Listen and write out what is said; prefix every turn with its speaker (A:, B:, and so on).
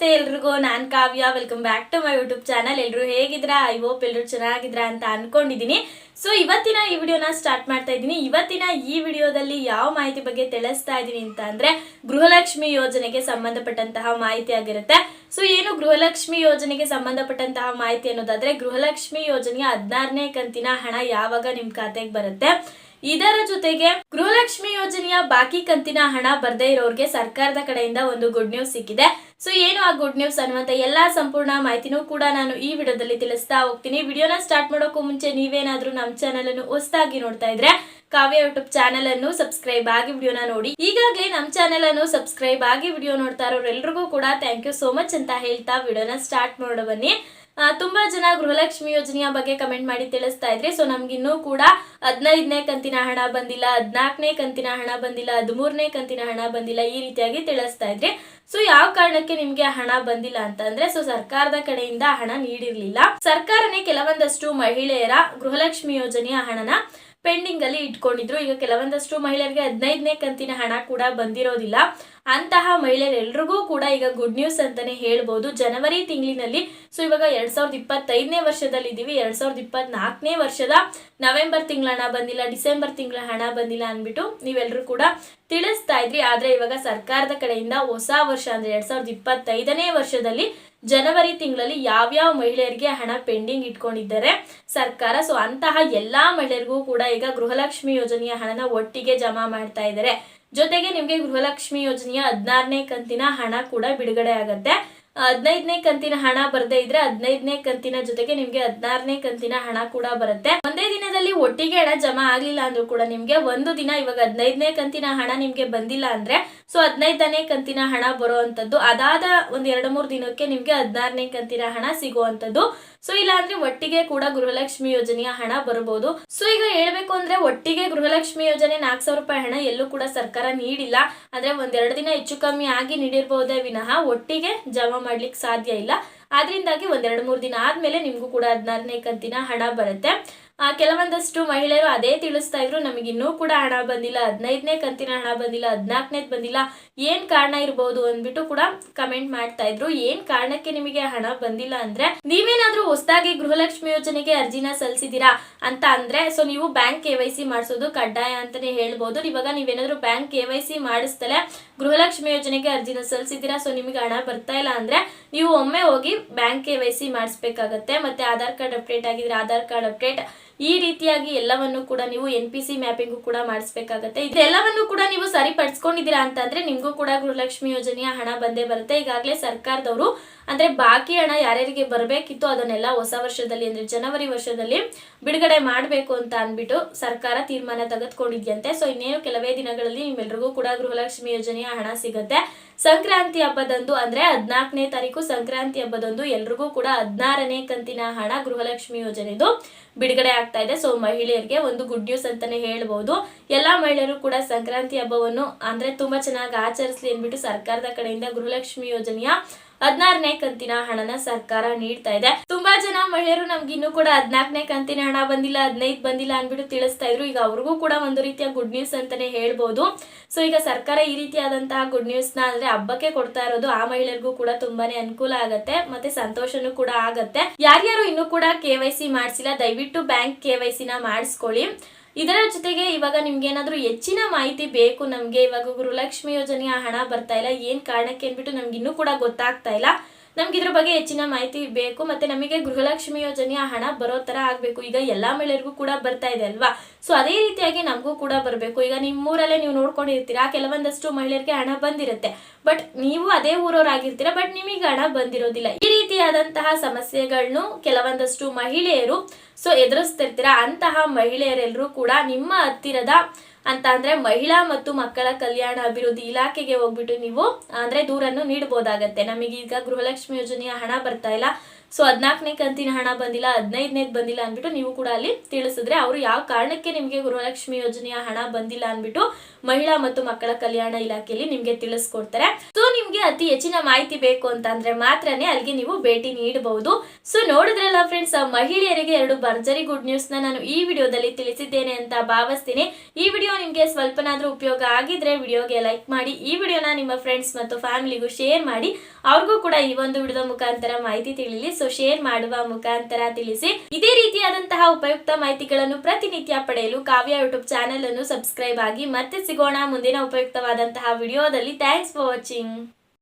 A: ನಮಸ್ತೆ ಎಲ್ರಿಗೂ, ನಾನ್ Kavya. Welcome back to my YouTube channel ಎಲ್ರು ಹೇಗಿದ್ರಾ ಐ ಹೋಪ್ ಎಲ್ರು ಚೆನ್ನಾಗಿದ್ರಾ ಅಂತ ಅನ್ಕೊಂಡಿದೀನಿ ಸೊ ಇವತ್ತಿನ ಈ ವಿಡಿಯೋನ ಸ್ಟಾರ್ಟ್ ಮಾಡ್ತಾ ಇದ್ದೀನಿ. ಇವತ್ತಿನ ಈ ವಿಡಿಯೋದಲ್ಲಿ ಯಾವ ಮಾಹಿತಿ ಬಗ್ಗೆ ತಿಳಿಸ್ತಾ ಇದ್ದೀನಿ ಅಂತ ಅಂದ್ರೆ, ಗೃಹಲಕ್ಷ್ಮಿ ಯೋಜನೆಗೆ ಸಂಬಂಧಪಟ್ಟಂತಹ ಮಾಹಿತಿ ಆಗಿರುತ್ತೆ. ಸೊ ಏನು ಗೃಹಲಕ್ಷ್ಮಿ ಯೋಜನೆಗೆ ಸಂಬಂಧಪಟ್ಟಂತಹ ಮಾಹಿತಿ ಅನ್ನೋದಾದ್ರೆ, ಗೃಹಲಕ್ಷ್ಮಿ ಯೋಜನೆಗೆ ಹದಿನಾರನೇ ಕಂತಿನ ಹಣ ಯಾವಾಗ ನಿಮ್ ಖಾತೆಗೆ ಬರುತ್ತೆ? ಇದರ ಜೊತೆಗೆ ಗೃಹಲಕ್ಷ್ಮಿ ಯೋಜನೆಯ ಬಾಕಿ ಕಂತಿನ ಹಣ ಬರ್ದೇ ಇರೋರ್ಗೆ ಸರ್ಕಾರದ ಕಡೆಯಿಂದ ಒಂದು ಗುಡ್ ನ್ಯೂಸ್ ಸಿಕ್ಕಿದೆ. ಸೊ ಏನು ಆ ಗುಡ್ ನ್ಯೂಸ್ ಅನ್ನುವಂತ ಎಲ್ಲಾ ಸಂಪೂರ್ಣ ಮಾಹಿತಿನೂ ಕೂಡ ನಾನು ಈ ವಿಡಿಯೋದಲ್ಲಿ ತಿಳಿಸ್ತಾ ಹೋಗ್ತೀನಿ. ವಿಡಿಯೋನ ಸ್ಟಾರ್ಟ್ ಮಾಡೋಕ್ಕೂ ಮುಂಚೆ ನೀವೇನಾದ್ರೂ ನಮ್ಮ ಚಾನಲ್ ಅನ್ನು ಹೊಸದಾಗಿ ನೋಡ್ತಾ ಇದ್ರೆ ಕಾವ್ಯ ಯೂಟ್ಯೂಬ್ ಚಾನಲ್ ಅನ್ನು ಸಬ್ಸ್ಕ್ರೈಬ್ ಆಗಿ ವಿಡಿಯೋನ ನೋಡಿ. ಈಗಾಗಲೇ ನಮ್ಮ ಚಾನಲ್ ಅನ್ನು ಸಬ್ಸ್ಕ್ರೈಬ್ ಆಗಿ ವಿಡಿಯೋ ನೋಡ್ತಾ ಇರೋರೆಲ್ರಿಗೂ ಕೂಡ ಥ್ಯಾಂಕ್ ಯು ಸೋ ಮಚ್ ಅಂತ ಹೇಳ್ತಾ ವಿಡಿಯೋನ ಸ್ಟಾರ್ಟ್ ಮಾಡೋ ಬನ್ನಿ. ತುಂಬಾ ಜನ ಗೃಹಲಕ್ಷ್ಮಿ ಯೋಜನೆಯ ಬಗ್ಗೆ ಕಮೆಂಟ್ ಮಾಡಿ ತಿಳಿಸ್ತಾ ಇದ್ರಿ. ಸೊ ನಮ್ಗಿನ್ನೂ ಕೂಡ ಹದಿನೈದನೇ ಕಂತಿನ ಹಣ ಬಂದಿಲ್ಲ, ಹದಿನಾಲ್ಕನೇ ಕಂತಿನ ಹಣ ಬಂದಿಲ್ಲ, ಹದಿಮೂರನೇ ಕಂತಿನ ಹಣ ಬಂದಿಲ್ಲ ಈ ರೀತಿಯಾಗಿ ತಿಳಿಸ್ತಾ ಇದ್ರಿ. ಸೊ ಯಾವ ಕಾರಣಕ್ಕೆ ನಿಮ್ಗೆ ಹಣ ಬಂದಿಲ್ಲ ಅಂತಂದ್ರೆ ಸೊ ಸರ್ಕಾರದ ಕಡೆಯಿಂದ ಹಣ ನೀಡಿರ್ಲಿಲ್ಲ. ಸರ್ಕಾರನೇ ಕೆಲವೊಂದಷ್ಟು ಮಹಿಳೆಯರ ಗೃಹಲಕ್ಷ್ಮಿ ಯೋಜನೆಯ ಹಣನ ಪೆಂಡಿಂಗ್ ಅಲ್ಲಿ ಇಟ್ಕೊಂಡಿದ್ರು. ಈಗ ಕೆಲವೊಂದಷ್ಟು ಮಹಿಳೆಯರಿಗೆ ಹದಿನೈದನೇ ಕಂತಿನ ಹಣ ಕೂಡ ಬಂದಿರೋದಿಲ್ಲ. ಅಂತಹ ಮಹಿಳೆಯರೆಲ್ರಿಗೂ ಕೂಡ ಈಗ ಗುಡ್ ನ್ಯೂಸ್ ಅಂತಾನೆ ಹೇಳ್ಬೋದು. ಜನವರಿ ತಿಂಗಳಿನಲ್ಲಿ ಸೊ ಇವಾಗ ಎರಡ್ ಸಾವಿರದ ಇಪ್ಪತ್ತೈದನೇ ವರ್ಷದಲ್ಲಿ ಇದೀವಿ ಎರಡ್ ಸಾವಿರದ ಇಪ್ಪತ್ನಾಲ್ಕನೇ ವರ್ಷದ ನವೆಂಬರ್ ತಿಂಗಳ ಹಣ ಬಂದಿಲ್ಲ, ಡಿಸೆಂಬರ್ ತಿಂಗಳ ಹಣ ಬಂದಿಲ್ಲ ಅಂದ್ಬಿಟ್ಟು ನೀವೆಲ್ಲರೂ ಕೂಡ ತಿಳಿಸ್ತಾ ಇದ್ರಿ. ಆದ್ರೆ ಇವಾಗ ಸರ್ಕಾರದ ಕಡೆಯಿಂದ ಹೊಸ ವರ್ಷ ಅಂದ್ರೆ ಎರಡ್ ಸಾವಿರದ ಇಪ್ಪತ್ತೈದನೇ ವರ್ಷದಲ್ಲಿ ಜನವರಿ ತಿಂಗಳಲ್ಲಿ ಯಾವ್ಯಾವ ಮಹಿಳೆಯರಿಗೆ ಹಣ ಪೆಂಡಿಂಗ್ ಇಟ್ಕೊಂಡಿದ್ದಾರೆ ಸರ್ಕಾರ. ಸೊ ಅಂತಹ ಎಲ್ಲಾ ಮಹಿಳೆಯರಿಗೂ ಕೂಡ ಈಗ ಗೃಹಲಕ್ಷ್ಮಿ ಯೋಜನೆಯ ಹಣನ ಒಟ್ಟಿಗೆ ಜಮಾ ಮಾಡ್ತಾ ಇದ್ದಾರೆ. ಜೊತೆಗೆ ನಿಮಗೆ ಗೃಹಲಕ್ಷ್ಮಿ ಯೋಜನೆಯ ಹದಿನಾರನೇ ಕಂತಿನ ಹಣ ಕೂಡ ಬಿಡುಗಡೆ ಆಗತ್ತೆ. ಹದಿನೈದನೇ ಕಂತಿನ ಹಣ ಬರದೇ ಇದ್ರೆ ಹದಿನೈದನೇ ಕಂತಿನ ಜೊತೆಗೆ ನಿಮ್ಗೆ ಹದಿನಾರನೇ ಕಂತಿನ ಹಣ ಕೂಡ ಬರುತ್ತೆ. ಒಂದೇ ದಿನದಲ್ಲಿ ಒಟ್ಟಿಗೆ ಹಣ ಜಮಾ ಆಗ್ಲಿಲ್ಲ ಅಂದ್ರೂ ಕೂಡ ನಿಮ್ಗೆ ಒಂದು ದಿನ ಇವಾಗ ಹದಿನೈದನೇ ಕಂತಿನ ಹಣ ನಿಮ್ಗೆ ಬಂದಿಲ್ಲ ಅಂದ್ರೆ ಸೊ ಹದಿನೈದನೇ ಕಂತಿನ ಹಣ ಬರುವಂತದ್ದು, ಅದಾದ ಒಂದ್ ಎರಡ್ ಮೂರ್ ದಿನಕ್ಕೆ ನಿಮ್ಗೆ ಹದಿನಾರನೇ ಕಂತಿನ ಹಣ ಸಿಗುವಂತದ್ದು. ಸೊ ಇಲ್ಲ ಅಂದ್ರೆ ಒಟ್ಟಿಗೆ ಕೂಡ ಗೃಹಲಕ್ಷ್ಮಿ ಯೋಜನೆಯ ಹಣ ಬರಬಹುದು ಸೊ ಈಗ ಹೇಳ್ಬೇಕು ಅಂದ್ರೆ ಒಟ್ಟಿಗೆ ಗೃಹಲಕ್ಷ್ಮಿ ಯೋಜನೆ ನಾಲ್ಕು ಸಾವಿರ ರೂಪಾಯಿ ಹಣ ಎಲ್ಲೂ ಕೂಡ ಸರ್ಕಾರ ನೀಡಿಲ್ಲ. ಅಂದ್ರೆ ಒಂದೆರಡು ದಿನ ಹೆಚ್ಚು ಕಮ್ಮಿ ಆಗಿ ನೀಡಿರಬಹುದೇ ವಿನಃ ಒಟ್ಟಿಗೆ ಜಮಾ ಮಾಡ್ಲಿಕ್ಕೆ ಸಾಧ್ಯ ಇಲ್ಲ. ಆದ್ರಿಂದಾಗಿ ಒಂದೆರಡು ಮೂರು ದಿನ ಆದಮೇಲೆ ನಿಮಗೂ ಕೂಡ ಹದಿನಾರನೇ ಕಂತಿನ ಹಣ ಬರುತ್ತೆ. ಕೆಲವೊಂದಷ್ಟು ಮಹಿಳೆಯರು ಅದೇ ತಿಳಿಸ್ತಾ ಇದ್ರು, ನಮಗೆ ಇನ್ನೂ ಕೂಡ ಹಣ ಬಂದಿಲ್ಲ, ಹದಿನೈದನೇ ಕಂತಿನ ಹಣ ಬಂದಿಲ್ಲ, ಹದಿನಾಲ್ಕನೇದ್ ಬಂದಿಲ್ಲ, ಏನು ಕಾರಣ ಇರಬಹುದು ಅಂದ್ಬಿಟ್ಟು ಕೂಡ ಕಮೆಂಟ್ ಮಾಡ್ತಾ ಇದ್ರು. ಏನು ಕಾರಣಕ್ಕೆ ನಿಮಗೆ ಹಣ ಬಂದಿಲ್ಲ ಅಂದ್ರೆ, ನೀವೇನಾದ್ರೂ ಹೊಸದಾಗಿ ಗೃಹಲಕ್ಷ್ಮಿ ಯೋಜನೆಗೆ ಅರ್ಜಿನ ಸಲ್ಲಿಸಿದೀರಾ ಅಂತ ಅಂದ್ರೆ, ಸೊ ನೀವು ಬ್ಯಾಂಕ್ ಕೆ ವೈ ಸಿ ಮಾಡಿಸೋದು ಕಡ್ಡಾಯ ಅಂತಾನೆ ಹೇಳ್ಬೋದು. ಇವಾಗ ನೀವೇನಾದ್ರೂ ಬ್ಯಾಂಕ್ ಕೆ ವೈ ಸಿ ಮಾಡಿಸ್ತಲೇ ಗೃಹಲಕ್ಷ್ಮಿ ಯೋಜನೆಗೆ ಅರ್ಜಿನ ಸಲ್ಲಿಸಿದ್ದೀರಾ ಸೊ ನಿಮಗೆ ಹಣ ಬರ್ತಾ ಇಲ್ಲ ಅಂದ್ರೆ, ನೀವು ಒಮ್ಮೆ ಹೋಗಿ ಬ್ಯಾಂಕ್ ಕೆ ವೈ ಸಿ ಮಾಡಿಸ್ಬೇಕಾಗತ್ತೆ ಮತ್ತೆ ಆಧಾರ್ ಕಾರ್ಡ್ ಅಪ್ಡೇಟ್ ಆಗಿದ್ರೆ ಆಧಾರ್ ಕಾರ್ಡ್ ಅಪ್ಡೇಟ್ ಈ ರೀತಿಯಾಗಿ ಎಲ್ಲವನ್ನು ಕೂಡ ನೀವು ಎನ್ ಪಿ ಸಿ ಮ್ಯಾಪಿಂಗು ಕೂಡ ಮಾಡಿಸ್ಬೇಕಾಗತ್ತೆ. ಇದೆಲ್ಲವನ್ನು ಕೂಡ ನೀವು ಸರಿಪಡಿಸ್ಕೊಂಡಿದ್ದೀರಾ ಅಂತಂದ್ರೆ ನಿಮಗೂ ಕೂಡ ಗೃಹಲಕ್ಷ್ಮಿ ಯೋಜನೆಯ ಹಣ ಬಂದೇ ಬರುತ್ತೆ. ಈಗಾಗಲೇ ಸರ್ಕಾರದವರು ಅಂದ್ರೆ ಬಾಕಿ ಹಣ ಯಾರ್ಯಾರಿಗೆ ಬರಬೇಕಿತ್ತು ಅದನ್ನೆಲ್ಲ ಹೊಸ ವರ್ಷದಲ್ಲಿ ಅಂದ್ರೆ ಜನವರಿ ವರ್ಷದಲ್ಲಿ ಬಿಡುಗಡೆ ಮಾಡಬೇಕು ಅಂತ ಅಂದ್ಬಿಟ್ಟು ಸರ್ಕಾರ ತೀರ್ಮಾನ ತೆಗೆದುಕೊಂಡಿದ್ಯಂತೆ. ಸೊ ಇನ್ನೇನು ಕೆಲವೇ ದಿನಗಳಲ್ಲಿ ನಿಮ್ಮೆಲ್ರಿಗೂ ಕೂಡ ಗೃಹಲಕ್ಷ್ಮಿ ಯೋಜನೆಯ ಹಣ ಸಿಗುತ್ತೆ. ಸಂಕ್ರಾಂತಿ ಹಬ್ಬದಂದು ಅಂದ್ರೆ ಹದಿನಾಲ್ಕನೇ ತಾರೀಕು ಸಂಕ್ರಾಂತಿ ಹಬ್ಬದಂದು ಎಲ್ರಿಗೂ ಕೂಡ ಹದಿನಾರನೇ ಕಂತಿನ ಹಣ ಗೃಹಲಕ್ಷ್ಮಿ ಯೋಜನೆದು ಬಿಡುಗಡೆ ಆಗ್ತಾ ಇದೆ. ಸೊ ಮಹಿಳೆಯರಿಗೆ ಒಂದು ಗುಡ್ ನ್ಯೂಸ್ ಅಂತಾನೆ ಹೇಳ್ಬಹುದು ಎಲ್ಲಾ ಮಹಿಳೆಯರು ಕೂಡ ಸಂಕ್ರಾಂತಿ ಹಬ್ಬವನ್ನು ಅಂದ್ರೆ ತುಂಬಾ ಚೆನ್ನಾಗಿ ಆಚರಿಸ್ಲಿ ಅಂದ್ಬಿಟ್ಟು ಸರ್ಕಾರದ ಕಡೆಯಿಂದ ಗೃಹಲಕ್ಷ್ಮಿ ಯೋಜನೆಯ ಹದಿನಾರನೇ ಕಂತಿನ ಹಣನ ಸರ್ಕಾರ ನೀಡ್ತಾ ಇದೆ. ತುಂಬಾ ಜನ ಮಹಿಳೆಯರು ನಮ್ಗೆ ಇನ್ನೂ ಕೂಡ ಹದಿನಾಲ್ಕನೇ ಕಂತಿನ ಹಣ ಬಂದಿಲ್ಲ, ಹದಿನೈದು ಬಂದಿಲ್ಲ ಅಂದ್ಬಿಟ್ಟು ತಿಳಿಸ್ತಾ ಇದ್ರು. ಈಗ ಅವ್ರಿಗೂ ಕೂಡ ಒಂದು ರೀತಿಯ ಗುಡ್ ನ್ಯೂಸ್ ಅಂತಾನೆ ಹೇಳ್ಬೋದು. ಸೊ ಈಗ ಸರ್ಕಾರ ಈ ರೀತಿಯಾದಂತಹ ಗುಡ್ ನ್ಯೂಸ್ನ ಅಂದ್ರೆ ಹಬ್ಬಕ್ಕೆ ಕೊಡ್ತಾ ಇರೋದು ಆ ಮಹಿಳೆಯರಿಗೂ ಕೂಡ ತುಂಬಾನೇ ಅನುಕೂಲ ಆಗತ್ತೆ, ಮತ್ತೆ ಸಂತೋಷನೂ ಕೂಡ ಆಗತ್ತೆ. ಯಾರ್ಯಾರು ಇನ್ನೂ ಕೂಡ ಕೆ ವೈ ಸಿ ಮಾಡಿಸಿಲ್ಲ, ದಯವಿಟ್ಟು ಬ್ಯಾಂಕ್ ಕೆ ವೈ ಸಿನ ಮಾಡಿಸ್ಕೊಳ್ಳಿ. ಇದರ ಜೊತೆಗೆ ಇವಾಗ ನಿಮ್ಗೆ ಏನಾದರೂ ಹೆಚ್ಚಿನ ಮಾಹಿತಿ ಬೇಕು, ನಮ್ಗೆ ಇವಾಗ ಗೃಹಲಕ್ಷ್ಮಿ ಯೋಜನೆಯ ಹಣ ಬರ್ತಾ ಇಲ್ಲ, ಏನ್ ಕಾರಣಕ್ಕೆ ಅಂದ್ಬಿಟ್ಟು ನಮ್ಗೆ ಇನ್ನೂ ಕೂಡ ಗೊತ್ತಾಗ್ತಾ ಇಲ್ಲ. ನಮ್ಗೆ ಇದ್ರ ಬಗ್ಗೆ ಹೆಚ್ಚಿನ ಮಾಹಿತಿ ಬೇಕು, ಮತ್ತೆ ನಮಗೆ ಗೃಹಲಕ್ಷ್ಮಿ ಯೋಜನೆಯ ಹಣ ಬರೋ ತರ ಆಗ್ಬೇಕು. ಈಗ ಎಲ್ಲಾ ಮಹಿಳೆಯರಿಗೂ ಕೂಡ ಬರ್ತಾ ಇದೆ ಅಲ್ವಾ? ಸೊ ಅದೇ ರೀತಿಯಾಗಿ ನಮಗೂ ಕೂಡ ಬರಬೇಕು. ಈಗ ನಿಮ್ಮೂರಲ್ಲೇ ನೀವು ನೋಡ್ಕೊಂಡಿರ್ತೀರಾ, ಕೆಲವೊಂದಷ್ಟು ಮಹಿಳೆಯರಿಗೆ ಹಣ ಬಂದಿರುತ್ತೆ. ಬಟ್ ನೀವು ಅದೇ ಊರವರಾಗಿರ್ತೀರಾ ಬಟ್ ನಿಮಗೆ ಹಣ ಬಂದಿರೋದಿಲ್ಲ. ರೀತಿಯಾದಂತಹ ಸಮಸ್ಯೆಗಳನ್ನು ಕೆಲವೊಂದಷ್ಟು ಮಹಿಳೆಯರು ಸೊ ಎದುರಿಸ್ತಿರ್ತೀರಾ? ಅಂತಹ ಮಹಿಳೆಯರೆಲ್ಲರೂ ಕೂಡ ನಿಮ್ಮ ಹತ್ತಿರದ ಅಂತ ಅಂದ್ರೆ ಮಹಿಳಾ ಮತ್ತು ಮಕ್ಕಳ ಕಲ್ಯಾಣ ಅಭಿವೃದ್ಧಿ ಇಲಾಖೆಗೆ ಹೋಗ್ಬಿಟ್ಟು ನೀವು, ಅಂದ್ರೆ ದೂರನ್ನು ನೀಡಬಹುದಾಗತ್ತೆ ನಮಗೀಗ ಗೃಹಲಕ್ಷ್ಮಿ ಯೋಜನೆಯ ಹಣ ಬರ್ತಾ ಇಲ್ಲ. ಸೊ ಹದಿನಾಲ್ಕನೇ ಕಂತಿನ ಹಣ ಬಂದಿಲ್ಲ, ಹದಿನೈದನೇದು ಬಂದಿಲ್ಲ ಅಂದ್ಬಿಟ್ಟು ನೀವು ಕೂಡ ಅಲ್ಲಿ ತಿಳಿಸಿದ್ರೆ ಅವರು ಯಾವ ಕಾರಣಕ್ಕೆ ನಿಮಗೆ ಗೃಹಲಕ್ಷ್ಮಿ ಯೋಜನೆಯ ಹಣ ಬಂದಿಲ್ಲ ಅಂದ್ಬಿಟ್ಟು ಮಹಿಳಾ ಮತ್ತು ಮಕ್ಕಳ ಕಲ್ಯಾಣ ಇಲಾಖೆಯಲ್ಲಿ ನಿಮಗೆ ತಿಳಿಸ್ಕೊಡ್ತಾರೆ. ಸೊ ನಿಮ್ಗೆ ಅತಿ ಹೆಚ್ಚಿನ ಮಾಹಿತಿ ಬೇಕು ಅಂತಂದ್ರೆ ಮಾತ್ರನೇ ಅಲ್ಲಿಗೆ ನೀವು ಭೇಟಿ ನೀಡಬಹುದು. ಸೊ ನೋಡಿದ್ರಲ್ಲ ಫ್ರೆಂಡ್ಸ್ ಮಹಿಳೆಯರಿಗೆ ಎರಡು ಭರ್ಜರಿ ಗುಡ್ ನ್ಯೂಸ್ನ ನಾನು ಈ ವಿಡಿಯೋದಲ್ಲಿ ತಿಳಿಸಿದ್ದೇನೆ ಅಂತ ಭಾವಿಸ್ತೀನಿ. ಈ ವಿಡಿಯೋ ನಿಮ್ಗೆ ಸ್ವಲ್ಪನಾದ್ರೂ ಉಪಯೋಗ ಆಗಿದ್ರೆ ವಿಡಿಯೋಗೆ ಲೈಕ್ ಮಾಡಿ, ಈ ವಿಡಿಯೋನ ನಿಮ್ಮ ಫ್ರೆಂಡ್ಸ್ ಮತ್ತು ಫ್ಯಾಮಿಲಿಗೂ ಶೇರ್ ಮಾಡಿ, ಅವ್ರಿಗೂ ಕೂಡ ಈ ಒಂದು ವಿಡಿಯೋದ ಮುಖಾಂತರ ಮಾಹಿತಿ ತಿಳಿಲಿ. ಸೊ ಶೇರ್ ಮಾಡುವ ಮುಖಾಂತರ ತಿಳಿಸಿ. ಇದೇ ರೀತಿಯಾದಂತಹ ಉಪಯುಕ್ತ ಮಾಹಿತಿಗಳನ್ನು ಪ್ರತಿನಿತ್ಯ ಪಡೆಯಲು ಕಾವ್ಯ ಯೂಟ್ಯೂಬ್ ಚಾನೆಲ್ ಅನ್ನು ಸಬ್ಸ್ಕ್ರೈಬ್ ಆಗಿ ಮತ್ತೆ ಸಿಗೋಣ ಮುಂದಿನ ಉಪಯುಕ್ತವಾದಂತಹ ವಿಡಿಯೋದಲ್ಲಿ ಥ್ಯಾಂಕ್ಸ್ ಫಾರ್ ವಾಚಿಂಗ್